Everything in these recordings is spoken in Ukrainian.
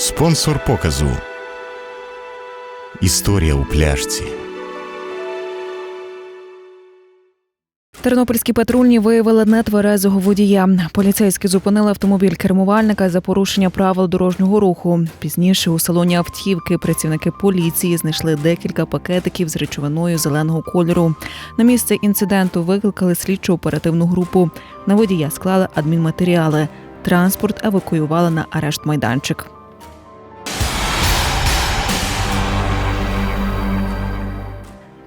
Спонсор показу. Історія у пляшці. Тернопільські патрульні виявили нетверезого водія. Поліцейські зупинили автомобіль кермувальника за порушення правил дорожнього руху. Пізніше у салоні автівки працівники поліції знайшли декілька пакетиків з речовиною зеленого кольору. На місце інциденту викликали слідчу оперативну групу. На водія склали адмінматеріали. Транспорт евакуювали на арешт майданчик.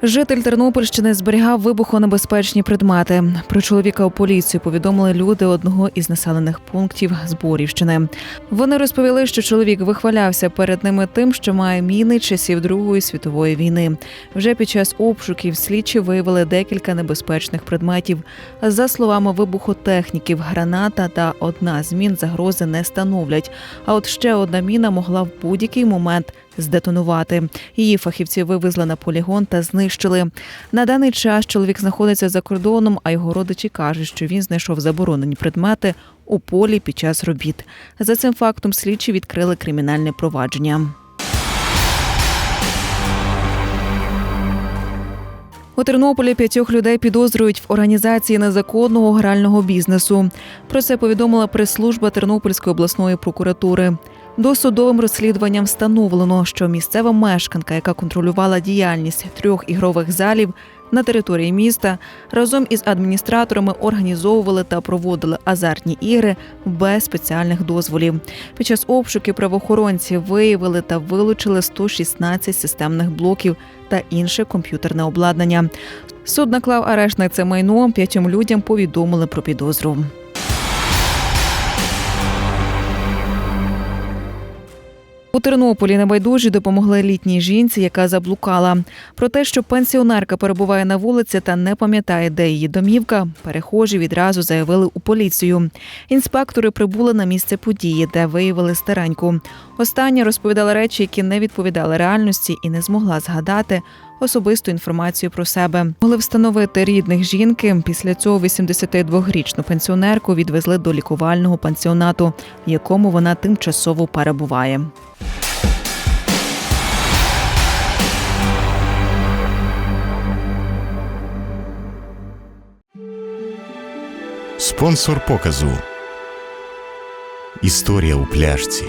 Житель Тернопільщини зберігав вибухонебезпечні предмети. Про чоловіка у поліцію повідомили люди одного із населених пунктів Зборівщини. Вони розповіли, що чоловік вихвалявся перед ними тим, що має міни часів Другої світової війни. Вже під час обшуків слідчі виявили декілька небезпечних предметів. За словами вибухотехніків, граната та одна з мін загрози не становлять. А от ще одна міна могла в будь-який момент здетонувати. Її фахівці вивезли на полігон та знищили. На даний час чоловік знаходиться за кордоном, а його родичі кажуть, що він знайшов заборонені предмети у полі під час робіт. За цим фактом слідчі відкрили кримінальне провадження. У Тернополі п'ятьох людей підозрюють в організації незаконного грального бізнесу. Про це повідомила прес-служба Тернопільської обласної прокуратури. Досудовим розслідуванням встановлено, що місцева мешканка, яка контролювала діяльність трьох ігрових залів на території міста, разом із адміністраторами організовували та проводили азартні ігри без спеціальних дозволів. Під час обшуків правоохоронці виявили та вилучили 116 системних блоків та інше комп'ютерне обладнання. Суд наклав арешт на це майно. П'ятьом людям повідомили про підозру. У Тернополі небайдужі допомогли літній жінці, яка заблукала. Про те, що пенсіонерка перебуває на вулиці та не пам'ятає, де її домівка, перехожі відразу заявили у поліцію. Інспектори прибули на місце події, де виявили стареньку. Остання розповідала речі, які не відповідали реальності, і не змогла згадати особисту інформацію про себе. Могли встановити рідних жінки. Після цього 82-річну пенсіонерку відвезли до лікувального пансіонату, в якому вона тимчасово перебуває. Спонсор показу. Історія у пляшці.